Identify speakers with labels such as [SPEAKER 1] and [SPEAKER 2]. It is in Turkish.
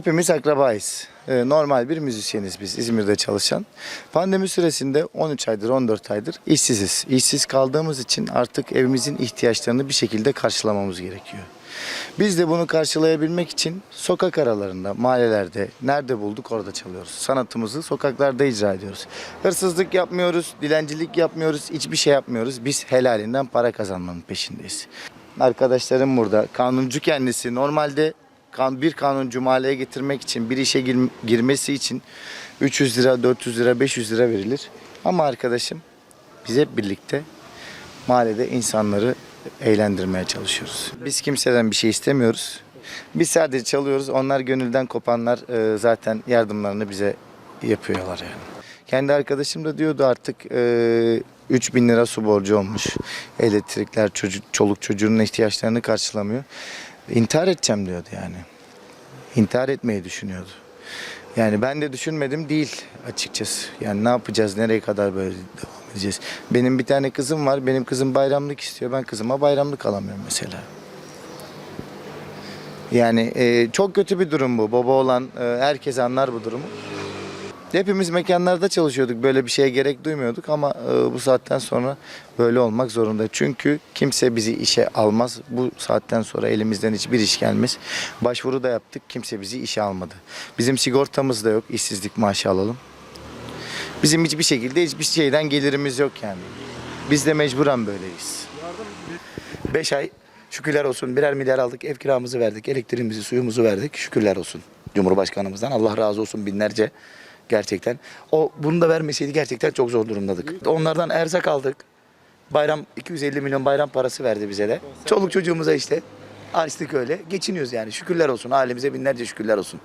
[SPEAKER 1] Hepimiz akrabayız. Ee, Normal bir müzisyeniz biz İzmir'de çalışan. Pandemi süresinde 13 aydır 14 aydır işsiziz. İşsiz kaldığımız için artık evimizin ihtiyaçlarını bir şekilde karşılamamız gerekiyor. Biz de bunu karşılayabilmek için sokak aralarında, mahallelerde, nerede bulduk orada çalıyoruz. Sanatımızı sokaklarda icra ediyoruz. Hırsızlık yapmıyoruz, dilencilik yapmıyoruz, hiçbir şey yapmıyoruz. Biz helalinden para kazanmanın peşindeyiz. Arkadaşlarım burada. Kanuncu kendisi. Normalde kan- bir kanuncu mahalleye getirmek için, bir işe gir- girmesi için 300 lira, 400 lira, 500 lira verilir. Ama arkadaşım biz hep birlikte mahallede insanları eğlendirmeye çalışıyoruz. Biz kimseden bir şey istemiyoruz. Biz sadece çalıyoruz. Onlar gönülden kopanlar e, zaten yardımlarını bize yapıyorlar yani. Kendi arkadaşım da diyordu artık e, 3000 lira su borcu olmuş. Elektrikler, çocuk, çoluk çocuğunun ihtiyaçlarını karşılamıyor. İntihar edeceğim diyordu yani. İntihar etmeyi düşünüyordu. Yani ben de düşünmedim değil açıkçası. Yani ne yapacağız, nereye kadar böyle devam edeceğiz. Benim bir tane kızım var, benim kızım bayramlık istiyor. Ben kızıma bayramlık alamıyorum mesela. Yani e, çok kötü bir durum bu. Baba olan e, herkes anlar bu durumu. Hepimiz mekanlarda çalışıyorduk. Böyle bir şeye gerek duymuyorduk ama e, bu saatten sonra böyle olmak zorunda. Çünkü kimse bizi işe almaz. Bu saatten sonra elimizden hiçbir iş gelmez. Başvuru da yaptık. Kimse bizi işe almadı. Bizim sigortamız da yok. İşsizlik maaşı alalım. Bizim hiçbir şekilde hiçbir şeyden gelirimiz yok yani. Biz de mecburen böyleyiz.
[SPEAKER 2] 5 ay şükürler olsun birer milyar aldık ev kiramızı verdik elektriğimizi suyumuzu verdik şükürler olsun Cumhurbaşkanımızdan Allah razı olsun binlerce gerçekten. O bunu da vermeseydi gerçekten çok zor durumdadık. Onlardan erzak aldık. Bayram 250 milyon bayram parası verdi bize de. Çoluk çocuğumuza işte. Açtık öyle. Geçiniyoruz yani. Şükürler olsun. Halimize binlerce şükürler olsun